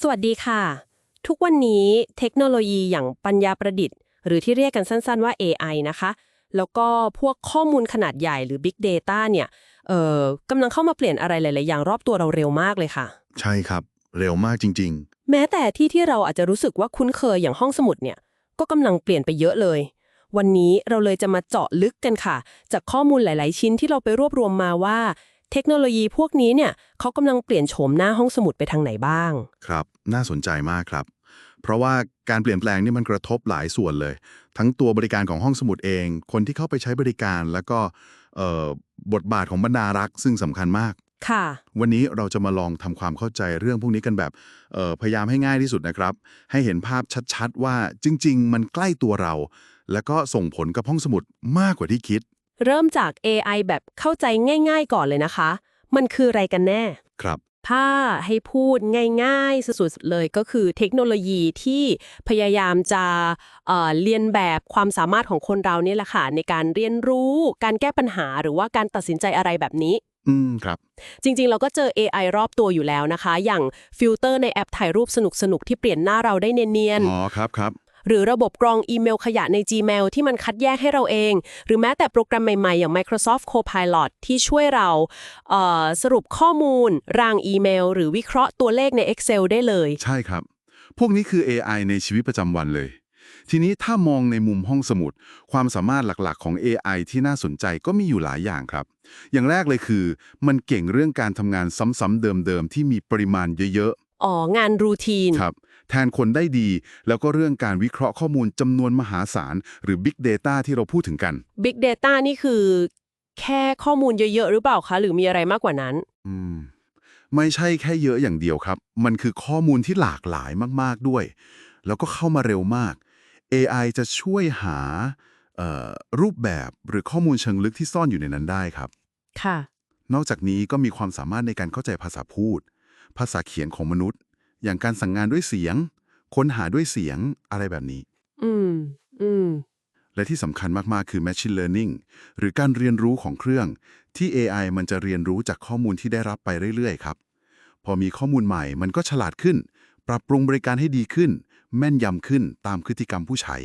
สวัสดีค่ะ ทุกวันนี้เทคโนโลยีอย่างปัญญาประดิษฐ์ หรือที่เรียกกันสั้น ๆ ว่า AI นะคะ แล้วก็พวกข้อมูลขนาดใหญ่หรือ Big Data เนี่ยเอ่อกำลังเข้ามาเปลี่ยนอะไรหลาย ๆ อย่างรอบตัวเราเร็วมากเลยค่ะ ใช่ครับ เร็วมากจริง แม้แต่ที่ที่เราอาจจะรู้สึกว่าคุ้นเคยอย่างห้องสมุดเนี่ย ก็กำลังเปลี่ยนไปเยอะเลย วันนี้เราเลยจะมาเจาะลึกกันค่ะ จากข้อมูลหลาย ๆ ชิ้นที่เราไปรวบรวมมาว่า เทคโนโลยีพวกนี้เนี่ยเขากำลังเปลี่ยนโฉมหน้าห้องสมุดไปทางไหนบ้างๆครับ น่าสนใจมากครับ เพราะว่าการเปลี่ยนแปลงนี่มันกระทบหลายส่วนเลย ทั้งตัวบริการของห้องสมุดเอง คนที่เข้าไปใช้บริการแล้วก็เอ่อบทบาทของบรรดารักษ์ซึ่งสำคัญมากค่ะ วันนี้เราจะมาลองทำความเข้าใจเรื่องพวกนี้กันแบบเอ่อพยายามให้ง่ายที่สุดนะครับ ให้เห็นภาพชัดๆ ว่าจริง ๆ มันใกล้ตัวเรา แล้วก็ส่งผลกับห้องสมุดมากกว่าที่คิด เริ่มจาก AI แบบเข้าใจง่าย ๆ ก่อนเลยนะคะ มันคืออะไรกันแน่ ครับถ้าให้พูดง่ายๆ สุดๆเลยก็คือเทคโนโลยีที่พยายามจะเอ่อเรียนแบบความสามารถของคนเราเนี่ยแหละค่ะ ในการเรียนรู้ การแก้ปัญหาหรือว่าการตัดสินใจอะไรแบบนี้ อืมครับ จริงๆ เราก็เจอ AI รอบตัวอยู่แล้วนะคะ อย่างฟิลเตอร์ในแอปถ่ายรูปสนุกๆ ที่เปลี่ยนหน้าเราได้เนียนอ๋อครับครับๆ หรือระบบกรองอีเมลขยะใน Gmail ที่มันคัดแยกให้เราเอง หรือแม้แต่โปรแกรมใหม่ๆ อย่าง Microsoft Copilot ที่ช่วยเราเอ่อสรุปข้อมูล รางอีเมล หรือวิเคราะห์ตัวเลขใน Excel ได้เลย ใช่ครับ พวกนี้คือ AI ในชีวิตประจำวันเลย ทีนี้ถ้ามองในมุมห้องสมุด ความสามารถหลักๆ ของ AI ที่น่าสนใจก็มีอยู่หลายอย่างครับ อย่างแรกเลยคือ มันเก่งเรื่องการทำงานซ้ำๆเดิมๆที่มีปริมาณเยอะอ๋อ งานรูทีนๆครับ แทนคนได้ดี แล้วก็เรื่องการวิเคราะห์ข้อมูลจำนวนมหาศาล หรือ Big Data ที่เราพูดถึงกัน Big Data นี่คือแค่ข้อมูลเยอะๆ หรือเปล่าคะ หรือมีอะไรมากกว่านั้น อืม ไม่ใช่แค่เยอะอย่างเดียวครับ มันคือข้อมูลที่หลากหลายมากๆด้วย แล้วก็เข้ามาเร็วมาก AI จะช่วยหาเอ่อรูปแบบหรือข้อมูลเชิงลึกที่ซ่อนอยู่ในนั้นได้ครับ ค่ะ นอกจากนี้ก็มีความสามารถในการเข้าใจภาษาพูด ภาษาเขียนของมนุษย์ อย่างการสั่งงานด้วยเสียง ค้นหาด้วยเสียงอะไรแบบนี้ อืม อืม และที่สำคัญมาก ๆ คือ Machine Learning หรือการเรียนรู้ของเครื่อง ที่ AI มันจะเรียนรู้จากข้อมูลที่ได้รับไปเรื่อย ๆ ครับ พอมีข้อมูลใหม่มันก็ฉลาดขึ้น ปรับปรุงบริการให้ดีขึ้น แม่นยำขึ้นตามพฤติกรรมผู้ใช้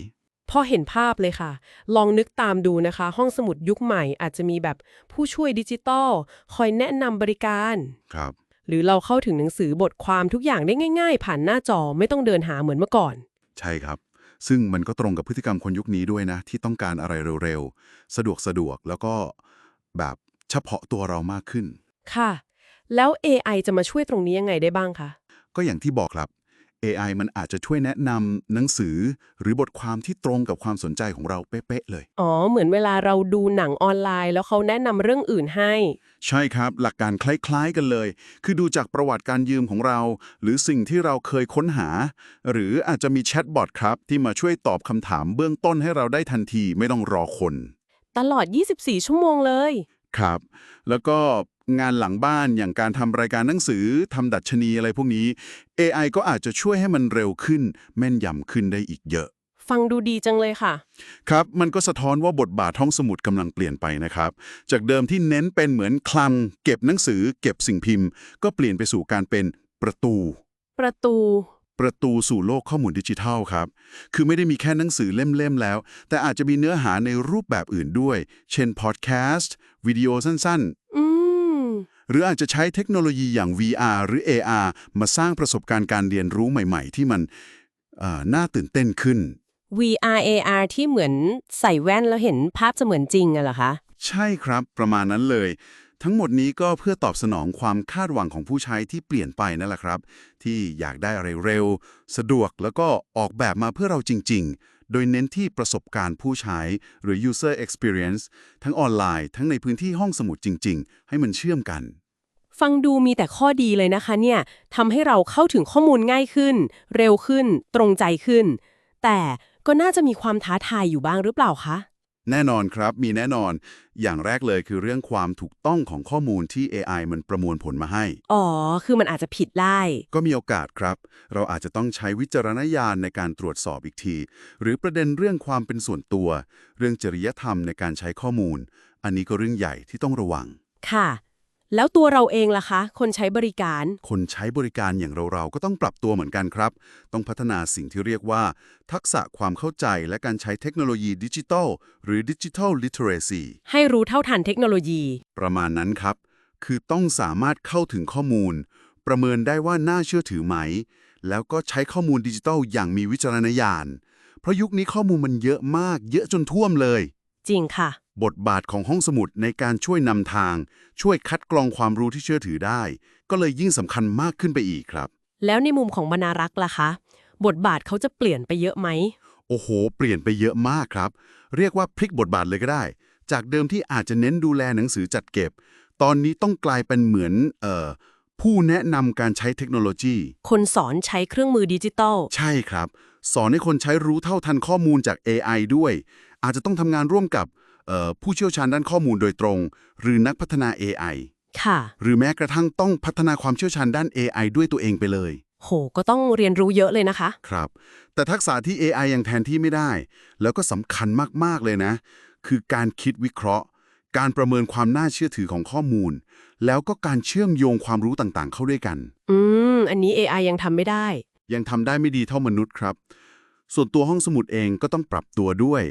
พอเห็นภาพเลยค่ะ ลองนึกตามดูนะคะ ห้องสมุดยุคใหม่อาจจะมีแบบผู้ช่วยดิจิตอลคอยแนะนำบริการ ครับ หรือเราเข้าถึงหนังสือบทความทุกอย่างได้ง่าย ๆ ผ่านหน้าจอไม่ต้องเดินหาเหมือนเมื่อก่อน ใช่ครับ ซึ่งมันก็ตรงกับพฤติกรรมคนยุคนี้ด้วยนะ ที่ต้องการอะไรเร็วๆ สะดวกสะดวกแล้วก็แบบเฉพาะตัวเรามากขึ้น ค่ะ แล้ว AI จะมาช่วยตรงนี้ยังไงได้บ้างคะ ก็อย่างที่บอกครับ AI มันอาจจะช่วยแนะนำหนังสือ หรือบทความที่ตรงกับความสนใจของเราเป๊ะๆเลย อ๋อ เหมือนเวลาเราดูหนังออนไลน์ แล้วเขาแนะนำเรื่องอื่นให้ ใช่ครับ หลักการคล้ายๆกันเลย คือดูจากประวัติการยืมของเรา หรือสิ่งที่เราเคยค้นหา หรืออาจจะมีแชทบอทครับ ที่มาช่วยตอบคำถามเบื้องต้นให้เราได้ทันทีไม่ต้องรอคน ตลอด 24 ชั่วโมงเลย ครับ แล้วก็ งานหลังบ้านอย่างการทำรายการหนังสือทำดัชนีอะไรพวกนี้ AI ก็อาจจะช่วยให้มันเร็วขึ้น แม่นยำขึ้นได้อีกเยอะ ฟังดูดีจังเลยค่ะ ครับ มันก็สะท้อนว่าบทบาทห้องสมุดกำลังเปลี่ยนไปนะครับ จากเดิมที่เน้นเป็นเหมือนคลัง เก็บหนังสือ เก็บสิ่งพิมพ์ ก็เปลี่ยนไปสู่การเป็นประตู ประตู ประตูสู่โลกข้อมูลดิจิทัลครับ คือไม่ได้มีแค่หนังสือเล่มๆแล้ว แต่อาจจะมีเนื้อหาในรูปแบบอื่นด้วย เช่นพอดแคสต์วิดีโอสั้นอืมๆ หรืออาจจะใช้เทคโนโลยีอย่าง VR หรือ AR มาสร้างประสบการณ์การเรียนรู้ใหม่ ๆ ที่มันเอ่อน่าตื่นเต้นขึ้น VR AR ที่เหมือนใส่แว่นแล้วเห็นภาพเสมือนจริงอะเหรอคะ ใช่ครับประมาณนั้นเลย ทั้งหมดนี้ก็เพื่อตอบสนองความคาดหวังของผู้ใช้ที่เปลี่ยนไปนั่นแหละครับ ที่อยากได้อะไรเร็ว สะดวกแล้วก็ออกแบบมาเพื่อเราจริง ๆ โดยเน้นที่ประสบการณ์ผู้ใช้หรือ user experience ทั้งออนไลน์ ทั้งในพื้นที่ห้องสมุดจริง ๆ ให้มันเชื่อมกัน ฟังดูมีแต่ข้อดีเลยนะคะเนี่ยทำให้เราเข้าถึงข้อมูลง่ายขึ้น เร็วขึ้น ตรงใจขึ้น แต่ก็น่าจะมีความท้าทายอยู่บ้างหรือเปล่าคะ แน่นอนครับมีแน่นอน อย่างแรกเลยคือเรื่องความถูกต้องของข้อมูลที่ AI มันประมวลผลมาให้ อ๋อ คือมันอาจจะผิดได้ ก็มีโอกาสครับ เราอาจจะต้องใช้วิจารณญาณในการตรวจสอบอีกที หรือประเด็นเรื่องความเป็นส่วนตัว เรื่องจริยธรรมในการใช้ข้อมูล อันนี้ก็เรื่องใหญ่ที่ต้องระวัง ค่ะ แล้วตัวเราเองล่ะคะ คนใช้บริการ คนใช้บริการอย่างเราๆก็ต้องปรับตัวเหมือนกันครับ ต้องพัฒนาสิ่งที่เรียกว่า ทักษะความเข้าใจและการใช้เทคโนโลยีดิจิทัล หรือดิจิทัลลิเทเรซีให้รู้เท่าทันเทคโนโลยี ประมาณนั้นครับ คือต้องสามารถเข้าถึงข้อมูล ประเมินได้ว่าน่าเชื่อถือไหม แล้วก็ใช้ข้อมูลดิจิทัลอย่างมีวิจารณญาณเพราะยุคนี้ข้อมูลมันเยอะมาก เยอะจนท่วมเลย จริงค่ะ บทบาทของห้องสมุดในการช่วยนำทาง ช่วยคัดกรองความรู้ที่เชื่อถือได้ ก็เลยยิ่งสำคัญมากขึ้นไปอีกครับ แล้วในมุมของบรรณารักษ์ล่ะคะ บทบาทเขาจะเปลี่ยนไปเยอะไหม โอ้โห เปลี่ยนไปเยอะมากครับ เรียกว่าพลิกบทบาทเลยก็ได้ จากเดิมที่อาจจะเน้นดูแลหนังสือจัดเก็บ ตอนนี้ต้องกลายเป็นเหมือนเอ่อผู้แนะนำการใช้เทคโนโลยี คนสอนใช้เครื่องมือดิจิตอล ใช่ครับ สอนให้คนใช้รู้เท่าทันข้อมูลจาก AI ด้วย อาจจะต้องทำงานร่วมกับเอ่อผู้เชี่ยวชาญด้านข้อมูลโดยตรง หรือนักพัฒนา AI ค่ะ หรือแม้กระทั่งต้องพัฒนาความเชี่ยวชาญด้าน AI ด้วยตัวเองไปเลย โห ก็ต้องเรียนรู้เยอะเลยนะคะ ครับ แต่ทักษะที่ AI ยังแทนที่ไม่ได้ แล้วก็สำคัญมาก ๆ เลยนะ คือการคิดวิเคราะห์ การประเมินความน่าเชื่อถือของข้อมูล แล้วก็การเชื่อมโยงความรู้ต่างๆ เข้าด้วยกัน อืม อันนี้ AI ยังทำไม่ได้ ยังทำได้ไม่ดีเท่ามนุษย์ครับ ส่วนตัวห้องสมุดเองก็ต้องปรับตัวด้วย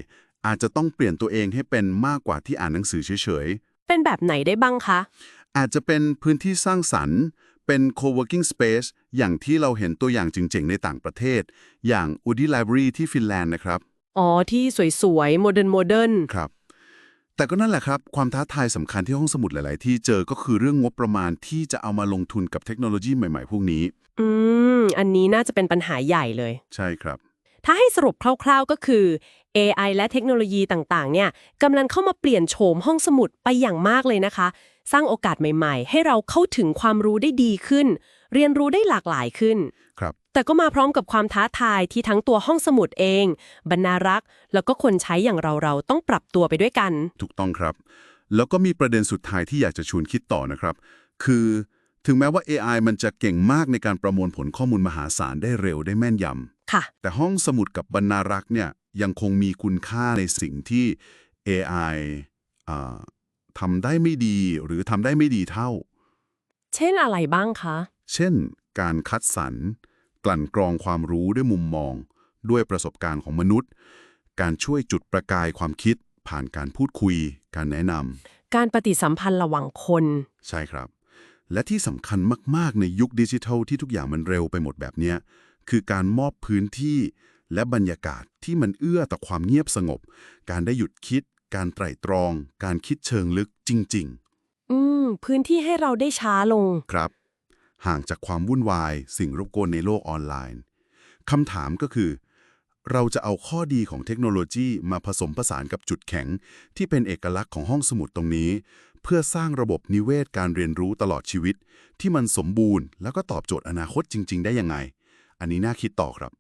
อาจจะต้องเปลี่ยนตัวเองให้เป็นมากกว่าที่อ่านหนังสือเฉยเป็นแบบไหนได้บ้างคะ ๆ อาจจะเป็นพื้นที่สร้างสรรค์ เป็น co-working space อย่างที่เราเห็นตัวอย่างจริงๆ ในต่างประเทศ อย่าง Udi Library ที่ฟินแลนด์นะครับ อ๋อ ที่สวยๆ โมเดิร์นโมเดิร์น ครับ แต่ก็นั่นแหละครับ ความท้าทายสำคัญที่ห้องสมุดหลาย ๆ ที่เจอก็คือเรื่องงบประมาณที่จะเอามาลงทุนกับเทคโนโลยีใหม่ ๆ พวกนี้ อืม อันนี้น่าจะเป็นปัญหาใหญ่เลย ใช่ครับ ถ้าให้สรุปคร่าวๆก็คือ AI และเทคโนโลยีต่างๆ เนี่ยกำลังเข้ามาเปลี่ยนโฉมห้องสมุดไปอย่างมากเลยนะคะ สร้างโอกาสใหม่ๆ ให้เราเข้าถึงความรู้ได้ดีขึ้น เรียนรู้ได้หลากหลายขึ้น ครับ แต่ก็มาพร้อมกับความท้าทายที่ทั้งตัวห้องสมุดเอง บรรณารักษ์ แล้วก็คนใช้อย่างเราๆ ต้องปรับตัวไปด้วยกัน ถูกต้องครับ แล้วก็มีประเด็นสุดท้ายที่อยากจะชวนคิดต่อนะครับ คือถึงแม้ว่า AI มันจะเก่งมากในการประมวลผลข้อมูลมหาศาลได้เร็วได้แม่นยค่ะำแต่ห้องสมุดกับบรรณารักษ์เนี่ย ยังคงมีคุณค่าในสิ่งที่ AI อ่าทำได้ไม่ดีหรือทำได้ไม่ดีเท่า เช่นอะไรบ้างคะ เช่น การคัดสรร กลั่นกรองความรู้ด้วยมุมมอง ด้วยประสบการณ์ของมนุษย์ การช่วยจุดประกายความคิด ผ่านการพูดคุย การแนะนการปฏิสัมพันธ์ระหว่างคนำใช่ครับ และที่สำคัญมาก ๆ ในยุคดิจิทัลที่ทุกอย่างมันเร็วไปหมดแบบเนี้ยคือการมอบพื้นที่ และบรรยากาศที่มันเอื้อต่อความเงียบสงบ การได้หยุดคิด การไตร่ตรอง การคิดเชิงลึกจริง ๆ อืม พื้นที่ให้เราได้ช้าลง ครับ ห่างจากความวุ่นวาย สิ่งรบกวนในโลกออนไลน์คำถามก็คือ เราจะเอาข้อดีของเทคโนโลยีมาผสมผสานกับจุดแข็ง ที่เป็นเอกลักษณ์ของห้องสมุดตรงนี้ เพื่อสร้างระบบนิเวศการเรียนรู้ตลอดชีวิต ที่มันสมบูรณ์ แล้วก็ตอบโจทย์อนาคตจริง ๆ ได้ยังไง อันนี้น่าคิดต่อครับ